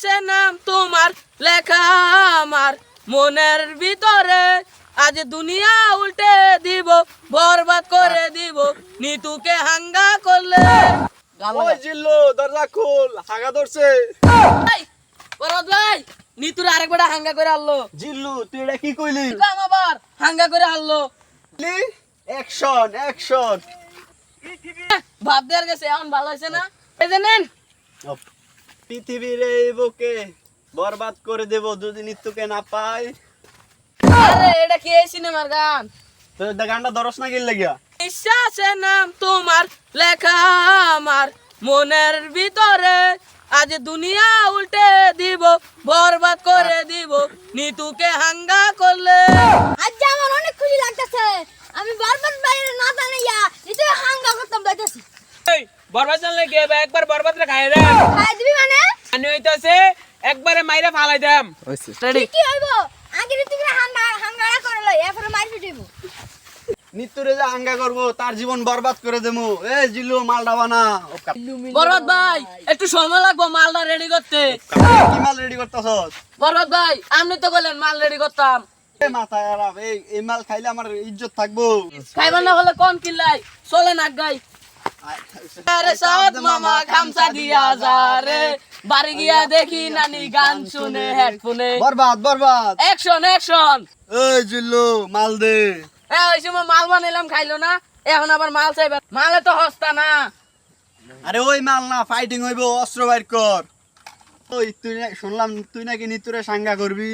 বিশ্বাসে নাম তোমার লেখা আমার মনের ভিতরে। আজ দুনিয়া উল্টে দিব বরবাদ করে দিব নিতুকে হাঙ্গা করলে। ওই জিল্লু দরজা খুল হাগা ধরছে। ভাই, ভাই নিতুর আরেকবার হাঙ্গা করে আনলো। জিল্লু তুই এটা কি কইলি? আবার হাঙ্গা করে আনলো। অ্যাকশন অ্যাকশন ভাব দেওয়ার গেছে এখন ভালো হয়েছে না? এই যে নেন। পৃথিবীর এই বুকে বরবাদ করে দেব যদি নিত্যকে না পাই। আরে এটা কি এই সিনেমার গান? তো দা গানটা দরস না গেল লাগিয়া বিশ্বাসে নাম তোমার লেখা আমার। মনের ভিতরে আজ দুনিয়া উল্টে দিব বরবাদ করে দিব নিতুকে হাঙ্গা করলে আজ আমার অনেক খুশি লাগতেছে আমি বারবার বাইরে না জানাইয়া নিতে হাঙ্গা করতাম যাইতেছি এই বরবাদ জানলে বা একবার বরবাদ রে খাই রে খাই দিবি মানে? আনি হইতাছে একবারে মাইরা ফালাই দাম। রেডি কি হইব? আগে নীতি হাঙ্গা হাঙ্গাড়া করে লই এরপরে মারি পিটিব নিত্যরে যে আঙ্গা করব তার জীবন বরবাদ করে দেবো এ বানা বরবাদ ভাই একটু সময় লাগবো রেডি করতে। কি মাল রেডি করতেছস? বরবাদ ভাই আপনি তো বললেন মাল রেডি করতাম। আরাম এই এই মাল খাইলে আমার ইজ্জত থাকব। খাইবার না হলে কোন কিল্লাই? চলে না গাই সাদ মামা খামসা দিয়া যা বাড়ি গিয়া দেখি নানি গান শুনে হেডফোনে। বরবাদ বরবাদ। Action action. এই জিল্লু মাল দে। হ্যাঁ ওই সময় মাল বানাইলাম খাইলো না। এখন আবার মাল চাইবে। মালে তো হস্তা না। আরে ওই মাল না ফাইটিং হইব অস্ত্র বাইর কর। ওই তুই শুনলাম তুই নাকি নিতুরে সাঙ্গা করবি?